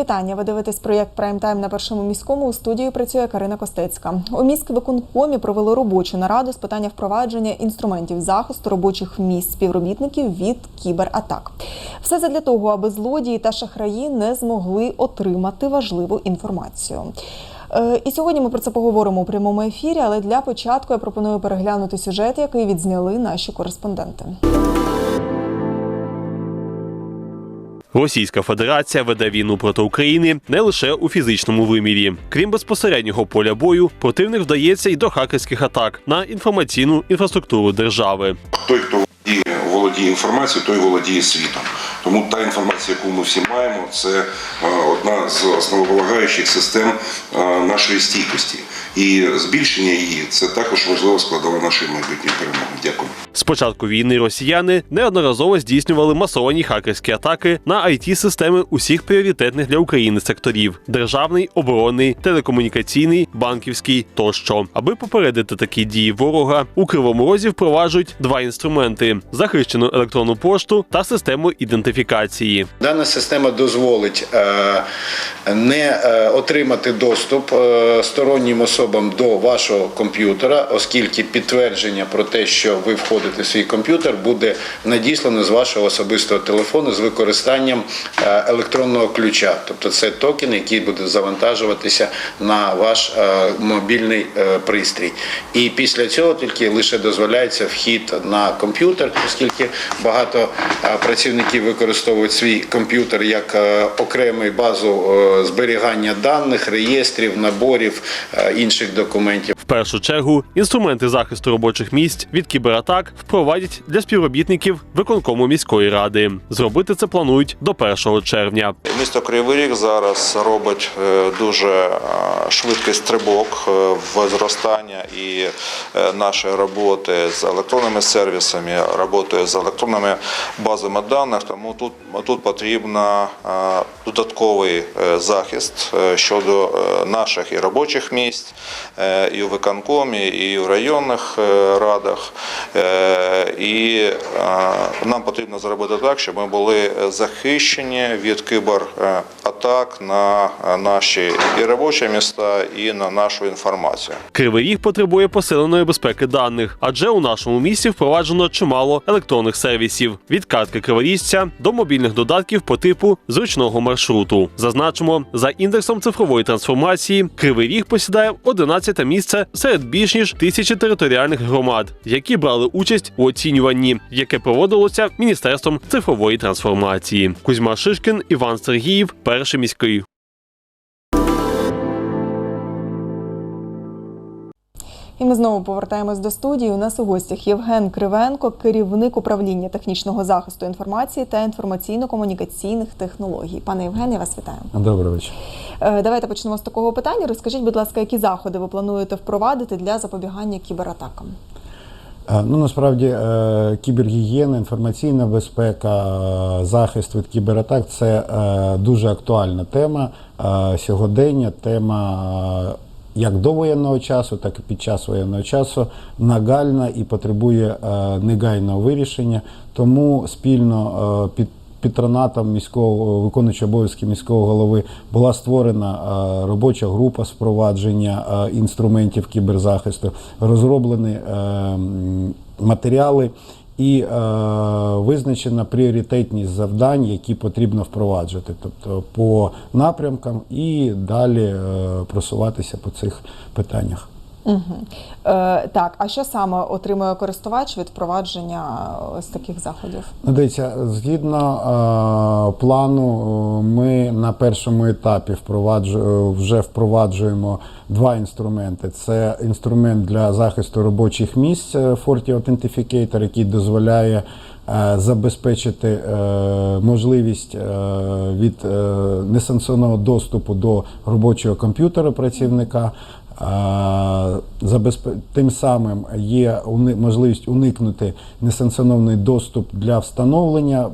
Вітання. Ви дивитесь проєкт Прайм Тайм на першому міському. У студії працює Карина Костецька. У міськвиконкомі провели робочу нараду з питання впровадження інструментів захисту робочих місць співробітників від кібератак. Все це для того, аби злодії та шахраї не змогли отримати важливу інформацію. Е, І сьогодні ми про це поговоримо у прямому ефірі. Але для початку я пропоную переглянути сюжет, який відзняли наші кореспонденти. Російська Федерація веде війну проти України не лише у фізичному вимірі. Крім безпосереднього поля бою, противник вдається й до хакерських атак на інформаційну інфраструктуру держави. той, хто володіє, інформацією, той володіє світом. Тому та інформація, яку ми всі маємо, це е, одна з основополагаючих систем е, нашої стійкості. І збільшення її це також важлива складова нашої майбутньої перемоги. Дякую. З початку війни росіяни неодноразово здійснювали масовані хакерські атаки на it системи усіх пріоритетних для України секторів: державний, оборонний, телекомунікаційний, банківський тощо. Аби попередити такі дії ворога, у кривому розі впроваджують два інструменти: захищену електронну пошту та систему ідентифікації. Дана система дозволить е, не е, отримати доступ е, стороннім особам до вашого комп'ютера, оскільки підтвердження про те, що ви входите в свій комп'ютер, буде надіслано з вашого особистого телефону з використанням е, електронного ключа. Тобто це токен, який буде завантажуватися на ваш е, мобільний е, пристрій. І після цього тільки лише дозволяється вхід на комп'ютер, оскільки багато працівників використовують свій комп'ютер як окремий базу зберігання даних, реєстрів, наборів інших документів. В першу чергу інструменти захисту робочих місць від кібератак впровадять для співробітників виконкому міської ради. Зробити це планують до 1 червня. Місто Кривий Ріг зараз робить е, дуже е, швидкий стрибок е, в зростання і нашої роботи з електронними сервісами, роботи з електронними базами даних. Тому тут, тут потрібно е, додатковий захист щодо наших і робочих місць, і у виконкомі, і в районних радах. Е, І е, нам потрібно зробити так, щоб ми були захищені від кібератак на наші і робочі міста, і на нашу інформацію. Кривий ріг потребує посиленої безпеки даних, адже у нашому місті впроваджено чимало електронних сервісів від картки криворіжця до мобільних додатків по типу зручного маршруту. Зазначимо, за індексом цифрової трансформації Кривий Ріг посідає 11 місце серед більш ніж тисячі територіальних громад, які брали участь у оцінюванні, яке проводилося міністерством цифрової трансформації. Кузьма Шишкін, Іван Сергіїв, перший міський. І ми знову повертаємось до студії. У нас у гостях Євген Кривенко, керівник управління технічного захисту інформації та інформаційно-комунікаційних технологій. Пане Євгене, я вас вітаю. Добрий вечір. Е, Давайте почнемо з такого питання. Розкажіть, будь ласка, які заходи ви плануєте впровадити для запобігання кібератакам? Е, Ну насправді е, кібергігієна, інформаційна безпека, захист від кібератак це е, дуже актуальна тема сьогодення. Тема як до воєнного часу, так і під час воєнного часу нагальна і потребує негайного вирішення. Тому спільно під патронатом міського виконуючого обов'язки міського голови була створена е, робоча група впровадження е, інструментів кіберзахисту, розроблені е, матеріали і е, визначена пріоритетність завдань, які потрібно впроваджувати, тобто по напрямкам і далі е, просуватися по цих питаннях. Угу. Е, так, а що саме отримує користувач від впровадження ось таких заходів? Ну, дивіться, згідно е, плану, е, ми на першому етапі впроваджу, вже впроваджуємо два інструменти. Це інструмент для захисту робочих місць е, Forti Authentificator, який дозволяє е, забезпечити е, можливість е, від е, несанкціонованого доступу до робочого комп'ютера працівника. Тим самим є можливість уникнути несанкціонований доступ для встановлення е,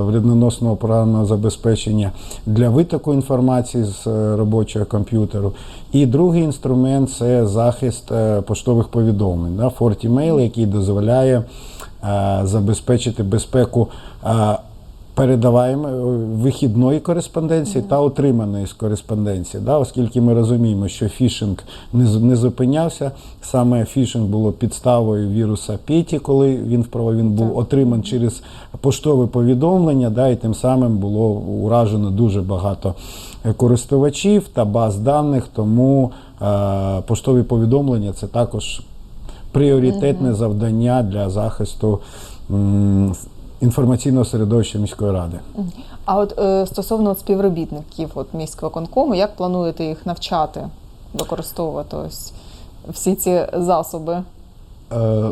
вредноносного програмного забезпечення для витоку інформації з е, робочого комп'ютеру. І другий інструмент це захист е, поштових повідомлень. FortiMail, який дозволяє забезпечити безпеку. Передаваємо е, вихідної кореспонденції та отриманої з кореспонденції. Да, оскільки ми розуміємо, що фішинг не, не зупинявся. Саме фішинг було підставою віруса Петі, коли він вправо він був отриман через поштове повідомлення, да, і тим самим було уражено дуже багато е, користувачів та баз даних. Тому е, поштові повідомлення це також пріоритетне завдання для захисту м, інформаційного середовища міської ради. А от е, стосовно от співробітників от міськвиконкому, як плануєте їх навчати використовувати ось всі ці засоби? Е,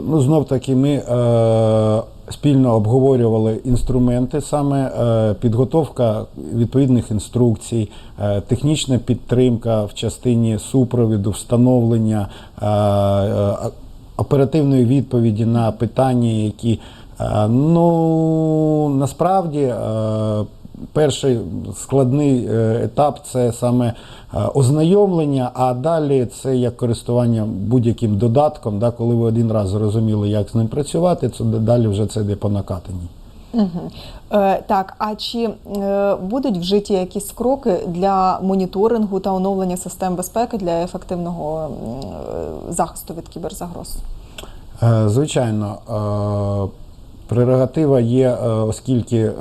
Ну, знов таки, ми е, спільно обговорювали інструменти, саме е, підготовка відповідних інструкцій, е, технічна підтримка в частині супровіду, встановлення е, е, оперативної відповіді на питання, які ну насправді. е, Перший складний е, етап це саме е, ознайомлення, а далі це як користування будь-яким додатком. Да, коли ви один раз зрозуміли, як з ним працювати, це далі вже це йде по накатанні. Е, так, а чи е, будуть вжиті якісь кроки для моніторингу та оновлення систем безпеки для ефективного е, захисту від кіберзагроз? Е, Звичайно, е, прерогатива є, е, оскільки е,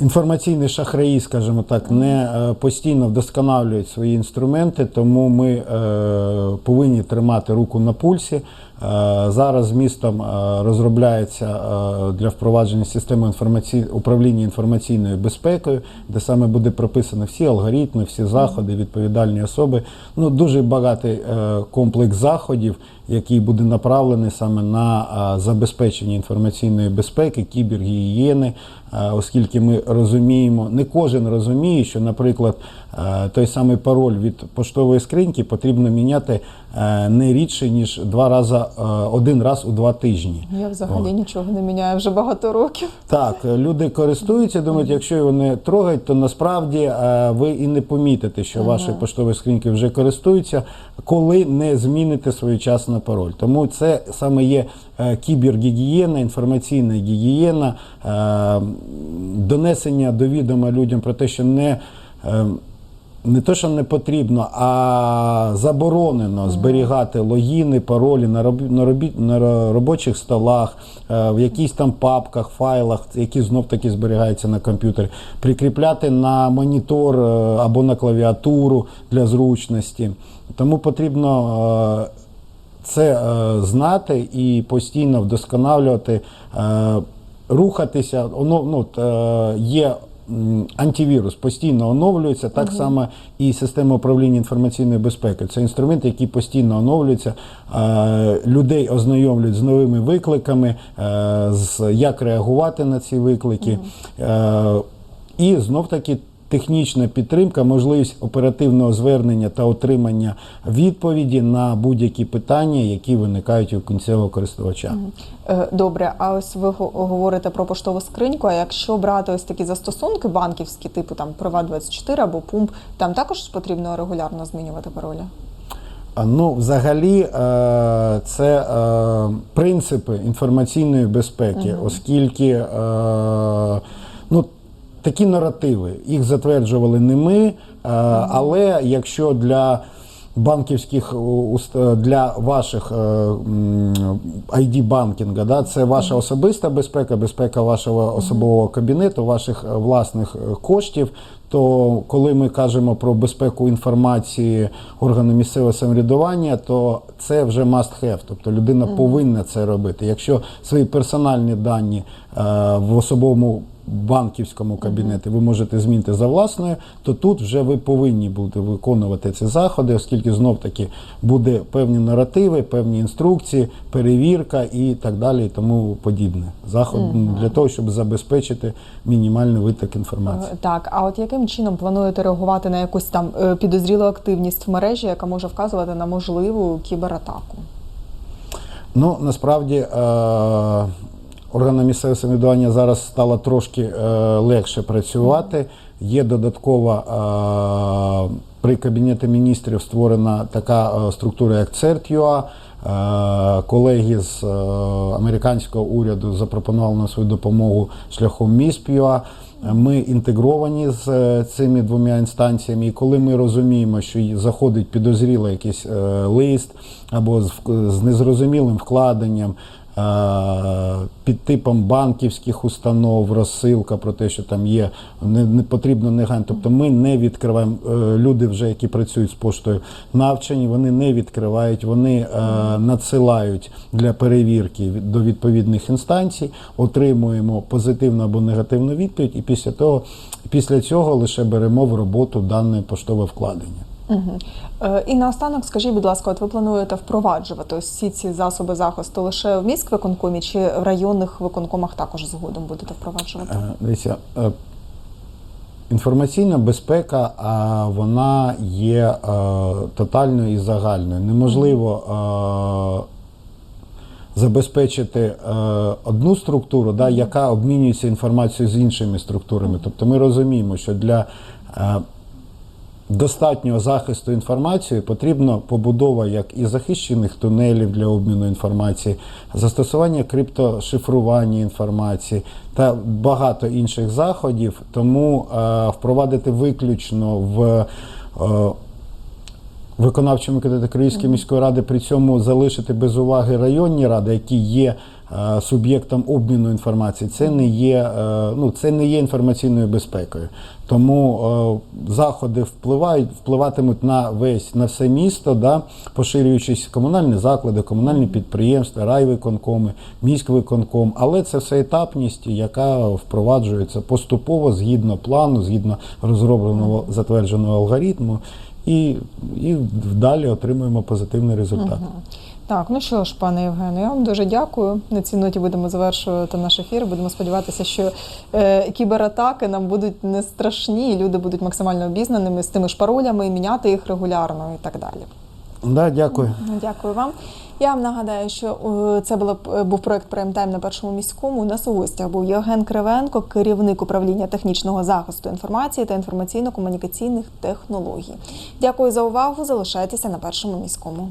інформаційні шахраї, скажімо так, не е, постійно вдосконалюють свої інструменти, тому ми повинні тримати руку на пульсі. Зараз містом розробляється для впровадження системи інформаці... управління інформаційною безпекою, де саме буде прописано всі алгоритми, всі заходи, відповідальні особи. Ну дуже багатий комплекс заходів, який буде направлений саме на е, забезпечення інформаційної безпеки, кібергігієни, е, оскільки ми розуміємо, не кожен розуміє, що, наприклад, е, той самий пароль від поштової скриньки потрібно міняти не рідше ніж два рази, один раз у два тижні. Я взагалі нічого не міняю вже багато років. Так, люди користуються, думають, якщо його не трогають, то насправді ви і не помітите, що ваші поштові скриньки вже користуються, коли не зміните своєчасно пароль. Тому це саме є е, кібергігієна, інформаційна гігієна, е, донесення до відома людям про те, що не. е, не то, що не потрібно, а заборонено зберігати логіни, паролі на, роб... на, робі... на робочих столах, в якісь там папках, файлах, які знов таки зберігаються на комп'ютері, прикріпляти на монітор або на клавіатуру для зручності. Тому потрібно це е, знати і постійно вдосконалювати, е, рухатися. Оно, ну, е, є антивірус, постійно оновлюється, так само і система управління інформаційною безпекою. Це інструмент, який постійно оновлюється, людей ознайомлюють з новими викликами, з як реагувати на ці виклики. Е, і знов таки технічна підтримка, можливість оперативного звернення та отримання відповіді на будь-які питання, які виникають у кінцевого користувача. Е, Добре, а ось ви говорите про поштову скриньку. А якщо брати ось такі застосунки банківські, типу там Приват24 або Пумп, там також потрібно регулярно змінювати паролі? Ну, взагалі, е, це е, принципи інформаційної безпеки, оскільки такі наративи їх затверджували не ми, е, але якщо для банківських уст- для ваших е, ID банкінга, да, це ваша особиста безпека, безпека вашого особового кабінету, ваших е, власних е, коштів. То коли ми кажемо про безпеку інформації органу місцевого самоврядування, то це вже must have, тобто людина повинна це робити. Якщо свої персональні дані е, в особовому банківському кабінеті ви можете змінити за власною, то тут вже ви повинні будете виконувати ці заходи, оскільки знов таки буде певні наративи, певні інструкції, перевірка і так далі, і тому подібне. Заход для того, щоб забезпечити мінімальний виток інформації. Е, Так, а от яким чином плануєте реагувати на якусь там е, підозрілу активність в мережі, яка може вказувати на можливу кібератаку? Ну насправді е, органам місцевого самоврядування зараз стало трошки е, легше працювати. Є додаткова е, при кабінеті міністрів створена така е, структура, як CERT.ua, Колеги з американського уряду запропонували нам свою допомогу шляхом МІСПЮА. Ми інтегровані з цими двома інстанціями, і коли ми розуміємо, що заходить підозрілий якийсь лист або з незрозумілим вкладенням. Е, Під типом банківських установ, розсилка про те, що там є, не, не потрібно негайно. Тобто ми не відкриваємо. е, Люди, вже які працюють з поштою, навчені, вони не відкривають, вони е, надсилають для перевірки до відповідних інстанцій, отримуємо позитивну або негативну відповідь, і після того, після цього лише беремо в роботу дане поштове вкладення. Угу. Е, і наостанок, скажіть, будь ласка, от ви плануєте впроваджувати ось всі ці засоби захисту лише в міськвиконкомі чи в районних виконкомах також згодом будете впроваджувати? Е, Дивіться, е, інформаційна безпека, а вона є е, тотальною і загальною. Неможливо е, забезпечити е, одну структуру, да, яка обмінюється інформацією з іншими структурами. Тобто ми розуміємо, що для е, достатнього захисту інформації потрібна побудова як і захищених тунелів для обміну інформації, застосування криптошифрування інформації та багато інших заходів. Тому е, впровадити виключно в е, виконавчому комітеті Київської міської ради при цьому залишити без уваги районні ради, які є е, суб'єктом обміну інформації. Це не є, е, ну, це не є інформаційною безпекою. Тому е, заходи впливають, впливатимуть на весь на все місто, да, поширюючись комунальні заклади, комунальні підприємства, райвиконкоми, міськвиконком. Але це все етапність, яка впроваджується поступово згідно плану, згідно розробленого затвердженого алгоритму і, і далі отримуємо позитивний результат. Так, ну що ж, пане Євгене, я вам дуже дякую. На цій ноті будемо завершувати наш ефір. Будемо сподіватися, що е, кібератаки нам будуть не страшні, і люди будуть максимально обізнаними з тими ж паролями, і міняти їх регулярно і так далі. Да, дякую. Ну, Дякую вам. Я вам нагадаю, що е, це було, був проект Прайм-тайм на першому міському. У нас у гостях був Євген Кривенко, керівник управління технічного захисту інформації та інформаційно-комунікаційних технологій. Дякую за увагу. Залишайтеся на першому міському.